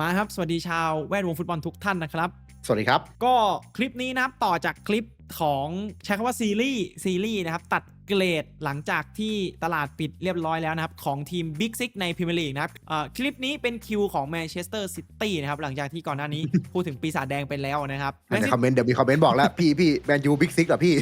มาครับ สวัสดีชาวแวดวงฟุตบอลทุกท่านนะครับ สวัสดีครับ ก็คลิปนี้นะครับต่อจากคลิปของใช้คำว่าซีรีส์ซีรีส์นะครับ ตัดเกรดหลังจากที่ตลาดปิดเรียบร้อยแล้วนะครับ ของทีม Big Six ในพรีเมียร์ลีกนะครับเอ่อคลิปนี้เป็นคิวของแมนเชสเตอร์ซิตี้นะครับ หลังจากที่ก่อนหน้านี้ พูดถึงปีศาจแดงไปแล้วนะครับในคอมเมนต์เดี๋ยวมีคอมเมนต์บอกแล้ว พี่พี่แมนยูบิ๊กซิกเหรอพี่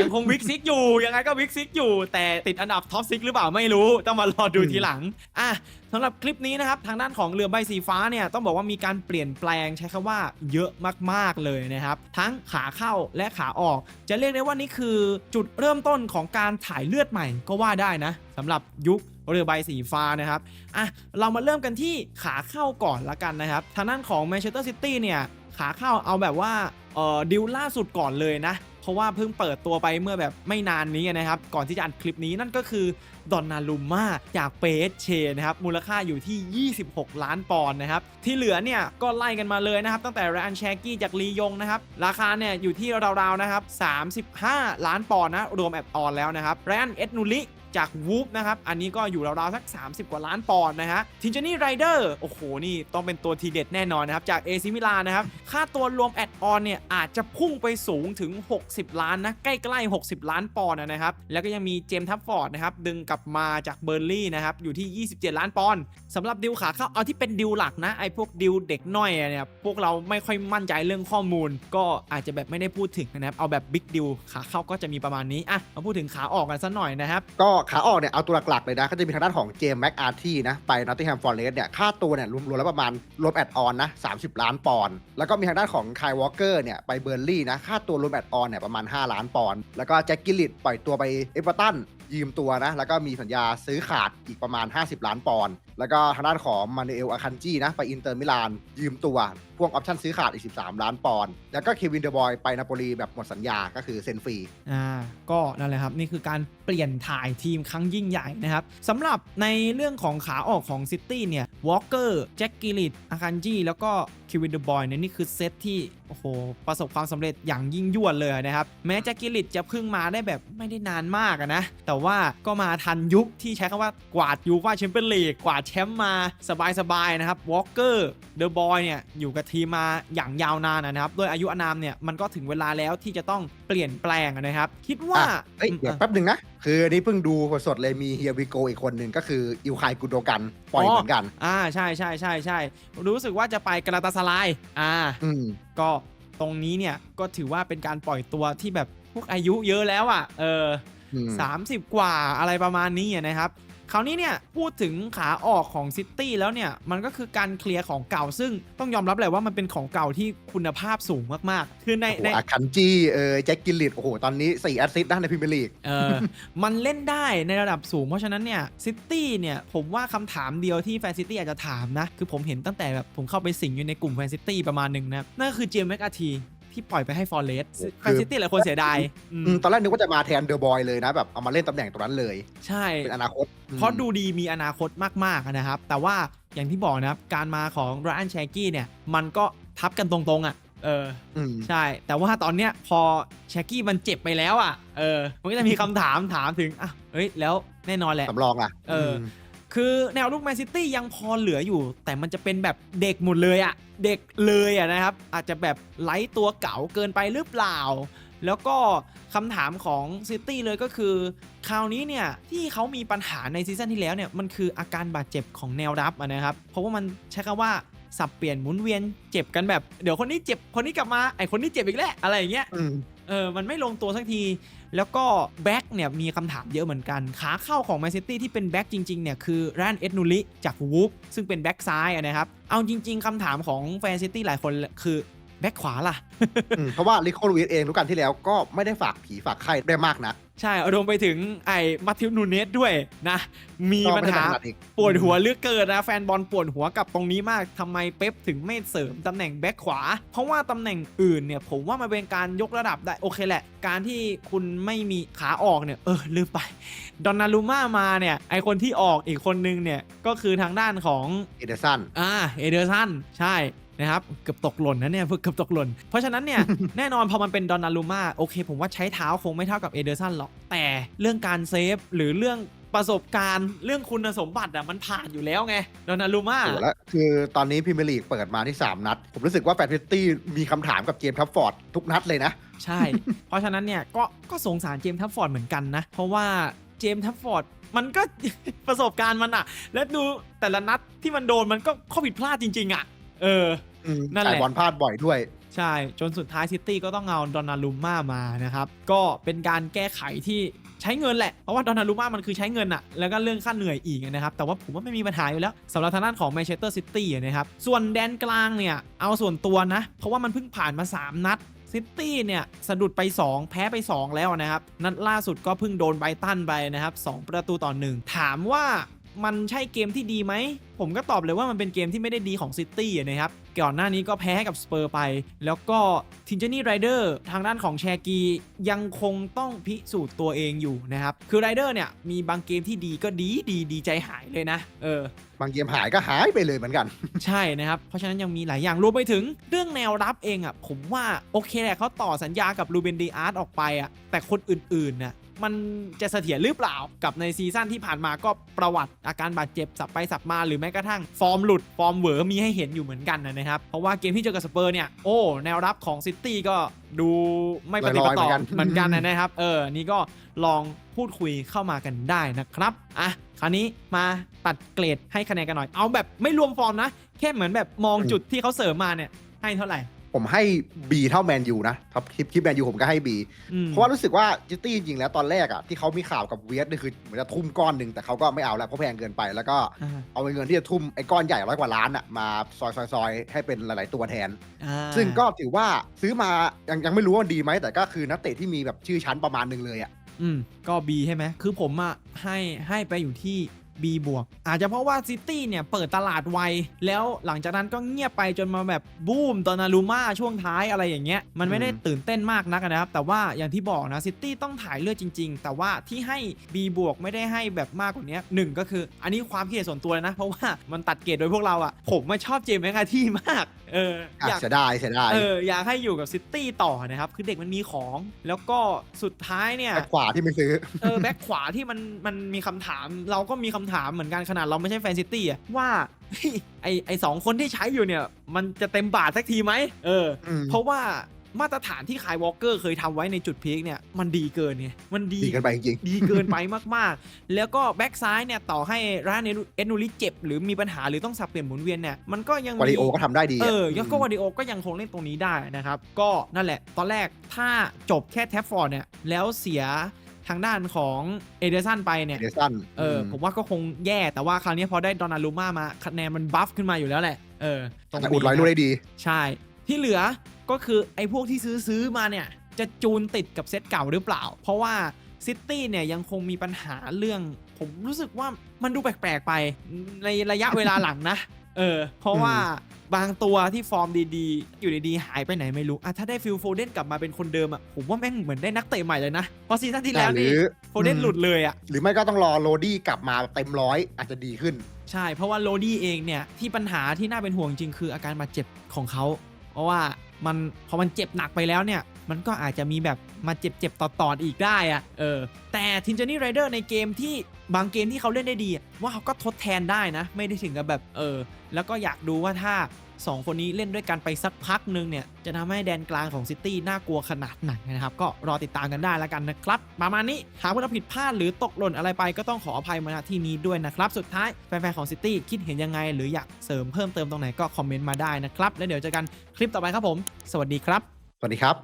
ยังคงวิกซิกอยู่ ยังไงก็วิกซิกอยู่ แต่ติดอันดับท็อปซิกหรือเปล่าไม่รู้ ต้องมารอดูทีหลังอะ สำหรับคลิปนี้นะครับทางด้านของเรือใบสีฟ้าเนี่ยต้องบอกว่ามีการเปลี่ยนแปลงใช้คำว่าเยอะมากๆเลยนะครับทั้งขาเข้าและขาออก จะเรียกได้ว่านี่คือจุดเริ่มต้นของการถ่ายเลือดใหม่ก็ว่าได้นะสำหรับยุคเรือใบสีฟ้านะครับ อะ เรามาเริ่มกันที่ขาเข้าก่อนละกันนะครับ ทางด้านของแมนเชสเตอร์ซิตี้เนี่ย ขาเข้าเอาแบบว่า เอ่อ ดิวล่าสุดก่อนเลยนะ เพราะว่าเพิ่งเปิดตัวไปเมื่อแบบไม่นานนี้นะครับ ก่อนที่จะอัดคลิปนี้นั่นก็คือดอนนารุมมาจากเปเชนะครับ มูลค่าอยู่ที่ 26 ล้านปอนด์นะครับ ที่เหลือเนี่ยก็ไล่กันมาเลยนะครับ ตั้งแต่แรนแชกกี้จากลียงนะครับ ราคาเนี่ยอยู่ที่ราวๆนะครับ 35 ล้านปอนด์นะ รวมแอดออนแล้วนะครับแรนเอ็ดนูลิ จากวูฟนะครับ อันนี้ก็อยู่ราวๆสัก 30 กว่าล้านปอนด์นะฮะทินเจนี่ไรเดอร์โอ้โห นี่ต้องเป็นตัวทีเด็ดแน่นอนนะครับ จากเอซิมิลานะครับ ค่าตัวรวมแอดออนเนี่ย อาจจะพุ่งไปสูงถึง 60 ล้านนะ ใกล้ๆ 60 ล้านปอนด์นะครับ แล้วก็ยังมีเจมทัฟฟอร์ดนะครับ ดึงกลับมาจากเบอร์ลี่นะครับ อยู่ที่ 27 ล้านปอนด์สำหรับดิวขาเข้าเอาที่เป็นดิวหลักนะไอ้พวกดิวเด็กน้อยเนี่ยพวกเราไม่ค่อยมั่นใจเรื่องข้อมูล ก็อาจจะแบบไม่ได้พูดถึงนะครับเอาแบบบิ๊กดิวขาเข้าก็จะมีประมาณนี้อะมาพูดถึงขาออกกันสักหน่อยนะครับก็ขาออกเนี่ยเอาตัวหลักๆเลยนะก็จะมีทางด้านของเจมส์แม็กอาร์ทีนะไปนอตติงแฮมฟอร์เรสเนี่ยค่าตัวเนี่ยรวมๆแล้วประมาณรวมแอดออนนะ30 ล้านปอนด์แล้วก็มีทางด้านของคายวอลเกอร์เนี่ยไปเบอร์ลี่นะค่าตัวรวมแอดออนเนี่ยประมาณ 5 ล้านปอนด์แล้วก็แจ็คกิลลิตปล่อยตัวไปเอเวอร์ตันยืมตัวนะ แล้วก็มีสัญญาซื้อขาดอีกประมาณ 50 ล้านปอนด์แล้วก็ทางด้านของมานูเอลอาคันจีนะไปอินเตอร์มิลาน ยืมตัวพ่วงออปชั่นซื้อขาดอีก 13 ล้านปอนด์แล้วก็เควินเดอบอยไปนาโปลีแบบหมดสัญญาก็คือเซ็นฟรีอ่าก็นั่นแหละครับ นี่คือการเปลี่ยนถ่ายทีมครั้งยิ่งใหญ่นะครับสำหรับในเรื่องของขาออกของซิตี้เนี่ยวอลเกอร์แจ็คกิลิตอาคันจีแล้วก็คิวินเดอบอยเนี่ยนี่คือเซตที่โอ้โหประสบความสำเร็จอย่างยิ่งยวดเลยนะครับแม้แจ็คกิลิตจะเพิ่งมาได้แบบไม่ได้นานมากอะนะแต่ว่าก็มาทันยุคที่ใช้คำว่ากวาดยูฟ่าแชมเปี้ยนลีกกวาดแชมป์มาสบายๆนะครับวอลเกอร์เดอะบอยเนี่ยอยู่กับทีมมาอย่างยาวนานนะครับด้วยอายุอานามเนี่ยมันก็ถึงเวลาแล้วที่จะต้องเปลี่ยนแปลงนะครับ คิดว่าอะเอ้ยเดี๋ยวแป๊บหนึ่งนะ คืออันนี้เพิ่งดูสดๆเลยมีเฮียวิโกอีกคนหนึ่งก็คืออิวคายกุโดกัน ปล่อยเหมือนกัน อ่าใช่ใช่ใช่ใช่รู้สึกว่าจะไปกราตาสลายอ่าอืมก็ตรงนี้เนี่ยก็ถือว่าเป็นการปล่อยตัวที่แบบพวกอายุเยอะแล้วอะ เออ อืมสามสิบกว่าอะไรประมาณนี้อะนะครับคราวนี้เนี่ยพูดถึงขาออกของซิตี้แล้วเนี่ยมันก็คือการเคลียร์ของเก่าซึ่งต้องยอมรับเลยว่ามันเป็นของเก่าที่คุณภาพสูงมากๆ คือในโอ้โหในอาคันจีเออแจ็คกิลลิตโอ้โห ตอนนี้ 4 แอสซิสต์นะในพรีเมียร์ลีกเออมันเล่นได้ในระดับสูง เพราะฉะนั้นเนี่ยซิตี้เนี่ยผมว่าคำถามเดียวที่แฟนซิตี้อาจจะถามนะ คือผมเห็นตั้งแต่แบบผมเข้าไปสิงอยู่ในกลุ่มแฟนซิตี้ประมาณหนึ่งนะครับนั่นก็คือเจมส์แม็กอาที ที่ปล่อยไปให้ฟอร์เรสโอ้แฟนซิตี้หลายคนเสียดายอืมอืมตอนแรกนึกว่าจะมาแทนเดอะบอยเลยนะแบบเอามาเล่นตำแหน่งตรงนั้นเลย ใช่เป็นอนาคตอืมเพราะดูดีมีอนาคตมากๆนะครับ แต่ว่าอย่างที่บอกนะครับ การมาของร a อันแชกี้เนี่ย มันก็ทับกันตรงๆ อะ เอออืมใช่ แต่ว่าตอนเนี้ยพอแชกี้มันเจ็บไปแล้วอะเออมันก็จะมีคำถามถามถึงอะเฮ้ยแล้วแน่นอนแหละสำรองอะเอออืม คือแนวลุกแมนซิตี้ยังพอเหลืออยู่ แต่มันจะเป็นแบบเด็กหมดเลยอะเด็กเลยอะนะครับ อาจจะแบบไร้ตัวเก่าเกินไปหรือเปล่า แล้วก็คำถามของซิตี้เลยก็คือ คราวนี้เนี่ย ที่เขามีปัญหาในซีซั่นที่แล้วเนี่ย มันคืออาการบาดเจ็บของแนวรับะนะครับ เพราะว่ามันใช้คำว่าสับเปลี่ยนหมุนเวียนเจ็บกันแบบ เดี๋ยวคนนี้เจ็บคนนี้กลับมาไอคนนี้เจ็บอีกแล้วอะไรอย่างเงี้ย เออมันไม่ลงตัวสักที แล้วก็แบ็กเนี่ยมีคำถามเยอะเหมือนกัน ขาเข้าของแมนซิตี้ที่เป็นแบ็กจริงๆเนี่ยคือแรนเอ็ดนูลิจากวูฟซึ่งเป็นแบ็กซ้ายนะครับ เอาจริง ๆคำถามของแฟนซิตี้หลายคนคือ แบ็กขวาล่ะ อืมเพราะว่าลิโคลูอิสเองรู้กันที่แล้วก็ไม่ได้ฝากผีฝากไข้ได้มากนะใช่รวมไปถึงไอ้มาธิวนูเนสด้วยนะ มีก็ปัญไม่ได้หาถนัดอีกปวดหัวเหลือกเกินนะ แฟนบอลปวดหัวกับตรงนี้มากทำไมเป๊ปถึงไม่เสริมตำแหน่งแบ็คขวา เพราะว่าตำแหน่งอื่นเนี่ย ผมว่ามันเป็นการยกระดับได้โอเคแหละ การที่คุณไม่มีขาออกเนี่ย เออ ลืมไป ดอนนารูม่ามาเนี่ย ไอคนที่ออกอีกคนนึงเนี่ย ก็คือทางด้านของ เอเดอร์สัน อ่าเอเดอร์สัน ใช่ นะครับเกือบตกหล่นนะเนี่ยเกือบตกหล่น เพราะฉะนั้นเนี่ย แน่นอนพอมันเป็นดอนนารูมาโอเค ผมว่าใช้เท้าคงไม่เท่ากับเอเดอร์สันหรอก แต่เรื่องการเซฟหรือเรื่องประสบการณ์เรื่องคุณสมบัติอะมันผ่านอยู่แล้วไงดอนนารูมาโอ้โหแล้วคือตอนนี้พรีเมียร์ลีกเปิดมาที่ 3 นัด ผมรู้สึกว่าแฟนฟิตี้มีคำถามกับเจมส์ทัฟฟอร์ดทุกนัดเลยนะ ใช่ เพราะฉะนั้นเนี่ยก็ก็สงสารเจมส์ทัฟฟอร์ดเหมือนกันนะ เพราะว่าเจมส์ทัฟฟอร์ดมันก็ประสบการณ์มันอะและดูแต่ละนัดที่มันโดนมันก็ข้อผิดพลาดจริง ๆอะ เออ อืมนั่นแหละ จ่ายบอลพลาดบ่อยด้วย ใช่ จนสุดท้ายซิตี้ก็ต้องเอาดอนนารูม่ามานะครับ ก็เป็นการแก้ไขที่ใช้เงินแหละ เพราะว่าดอนนารูม่ามันคือใช้เงินอะแล้วก็เรื่องค่าเหนื่อยอีกนะครับ แต่ว่าผมว่าไม่มีปัญหาอยู่แล้วสำหรับทางด้านของแมนเชสเตอร์ซิตี้นะครับ ส่วนแดนกลางเนี่ย เอาส่วนตัวนะ เพราะว่ามันเพิ่งผ่านมา 3 นัดซิตี้เนี่ยสะดุดไป 2 แพ้ไป 2 แล้วนะครับ นัดล่าสุดก็เพิ่งโดนไบรตันไปนะครับ 2 ประตูต่อหนึ่งถามว่า มันใช่เกมที่ดีไหม ผมก็ตอบเลยว่ามันเป็นเกมที่ไม่ได้ดีของซิตี้นะครับ ก่อนหน้านี้ก็แพ้ให้กับสเปอร์ไป แล้วก็ทินเจนี่ไรเดอร์ทางด้านของแชกียังคงต้องพิสูจน์ตัวเองอยู่นะครับ คือไรเดอร์เนี่ยมีบางเกมที่ดีก็ดีดีดีใจหายเลยนะ เออบางเกมหายก็หายไปเลยเหมือนกัน ใช่นะครับ เพราะฉะนั้นยังมีหลายอย่างรวมไปถึงเรื่องแนวรับเองอะผมว่าโอเคแหละเขาต่อสัญญากับลูเบนดีอาร์ตออกไปอะแต่คนอื่นๆน่ะ มันจะเสถียรหรือเปล่ากับในซีซั่นที่ผ่านมาก็ประวัติอาการบาดเจ็บสับไปสับมาหรือแม้กระทั่งฟอร์มหลุดฟอร์มเหวอมีให้เห็นอยู่เหมือนกันนะครับ เพราะว่าเกมที่เจอกับสเปอร์เนี่ยโอ้แนวรับของซิตี้ก็ดูไม่ปฏิบัติต่อลอยๆเหมือนกันเหมือนกันนะครับ เออ นี่ก็ลองพูดคุยเข้ามากันได้นะครับ อะ คราวนี้มาตัดเกรดให้คะแนนกันหน่อย เอาแบบไม่รวมฟอร์มนะ แค่เหมือนแบบมองจุดที่เขาเสริมมาเนี่ย ให้เท่าไหร่ ผมให้ B เท่าแมนยูนะครับคลิปคลิปแมนยูผมก็ให้ B อืมเพราะว่ารู้สึกว่าจิตตี้จริงๆแล้วตอนแรกอะที่เขามีข่าวกับเวียสนี่คือเหมือนจะทุ่มก้อนหนึ่งแต่เขาก็ไม่เอาแล้วเพราะแพงเกินไป แล้วก็อ่าเอาเงินที่จะทุ่มไอ้ก้อนใหญ่ร้อยกว่าล้านอะมาซอยซอยซอยให้เป็นหลาย ๆ ตัวแทนอ่าซึ่งก็ถือว่าซื้อมายังยังไม่รู้ว่าดีไหมแต่ก็คือนักเตะที่มีแบบชื่อชั้นประมาณหนึ่งเลยอะอืมก็ B ใช่ไหมคือผมอะให้ให้ไปอยู่ที่ B บวกอาจจะเพราะว่าซิตี้เนี่ยเปิดตลาดไว แล้วหลังจากนั้นก็เงียบไปจนมาแบบบูมตอนนารูมาช่วงท้ายอะไรอย่างเงี้ยมันไม่ได้ตื่นเต้นมากนักนะครับ แต่ว่าอย่างที่บอกนะซิตี้ต้องถ่ายเลือดจริง ๆ แต่ว่าที่ให้ B บวกไม่ได้ให้แบบมากกว่านี้หนึ่งก็คือ อันนี้ความคิดเห็นส่วนตัวเลยนะ เพราะว่ามันตัดเกรดโดยพวกเราอะผมไม่ชอบเจมส์แมคคาที่มาก เอออะอยากเสียดายเสียดายเอออยากให้อยู่กับซิตี้ต่อนะครับ คือเด็กมันมีของ แล้วก็สุดท้ายเนี่ย แต่ขวาที่ไม่ซื้อ เออแบ็คขวาที่มันมันมีคำถาม เราก็มีคำถามเหมือนกันขนาดเราไม่ใช่แฟนซิตี้อะว่าเฮ้ยไอไอสองคนที่ใช้อยู่เนี่ย มันจะเต็มบาทสักทีไหมเออ อืม เพราะว่า มาตรฐานที่คายวอลเกอร์เคยทำไว้ในจุดพีคเนี่ยมันดีเกินไงมันดีดีกันไปจริงดีเกินไปมากๆ แล้วก็แบ็กซ้ายเนี่ยต่อให้ร้านเอ็นนูริเจ็บ หรือมีปัญหาหรือต้องสับเปลี่ยนหมุนเวียนเนี่ยมันก็ยังๆวาริโอก็ทำได้ดีะเออยอสโกวาดิโอก็ยังคงเล่นตรงนี้ได้นะครับ ก็นั่นแหละ ตอนแรกถ้าจบแค่แท็บฟอร์ดเนี่ยแล้วเสียทางด้านของเอเดอร์สันไปเนี่ยเดซัน เออ ผมว่าก็คงแย่ แต่ว่าคราวนี้พอได้ดอนนารูมามาคะแนนมันบัฟขึ้นมาอยู่แล้วแหละ เออตรงแต่นี้อุดร้อยลูกได้ดี ใช่ ที่เหลือก็คือไอ้พวกที่ซื้อซื้อมาเนี่ย จะจูนติดกับเซตเก่าหรือเปล่า เพราะว่าซิตี้เนี่ยยังคงมีปัญหาเรื่อง ผมรู้สึกว่ามันดูแปลกๆไปในระยะเวลาหลังนะ เออ เพราะว่าบางตัวที่ฟอร์มดีๆ อยู่ดีๆ หายไปไหนไม่รู้อะถ้าได้ฟิลโฟเดนกลับมาเป็นคนเดิมอะผมว่าแม่งเหมือนได้นักเตะใหม่เลยนะ เพราะซีซั่นที่แล้วหรืนี่อโฟเดนหลุดเลยอะหรือไม่ก็ต้องรอโรดี้กลับมาเต็มร้อยอาจจะดีขึ้น ใช่ เพราะว่าโรดี้เองเนี่ยที่ปัญหาที่น่าเป็นห่วงจริงคืออาการบาดเจ็บของเขา เพราะว่ามันพอมันเจ็บหนักไปแล้วเนี่ย มันก็อาจจะมีแบบมาเจ็บๆต่อๆอีกได้อะเออ แต่ทินเจนี่ไรเดอร์ในเกมที่บางเกมที่เขาเล่นได้ดี ว่าเขาก็ทดแทนได้นะ ไม่ได้ถึงกับแบบเออ แล้วก็อยากดูว่าถ้า 2 คนนี้เล่นด้วยกันไปสักพักหนึ่งเนี่ย จะทำให้แดนกลางของซิตี้น่ากลัวขนาดไหนนะครับ ก็รอติดตามกันได้แล้วกันนะครับ ประมาณนี้หากว่าเราผิดพลาดหรือตกหล่นอะไรไปก็ต้องขออภัยมาณที่นี้ด้วยนะครับ สุดท้ายแฟนๆของซิตี้คิดเห็นยังไง หรืออยากเสริมเพิ่มเติมตรงไหนก็คอมเมนต์มาได้นะครับ แล้วเดี๋ยวเจอกันคลิปต่อไปครับผม สวัสดีครับ สวัสดีครับ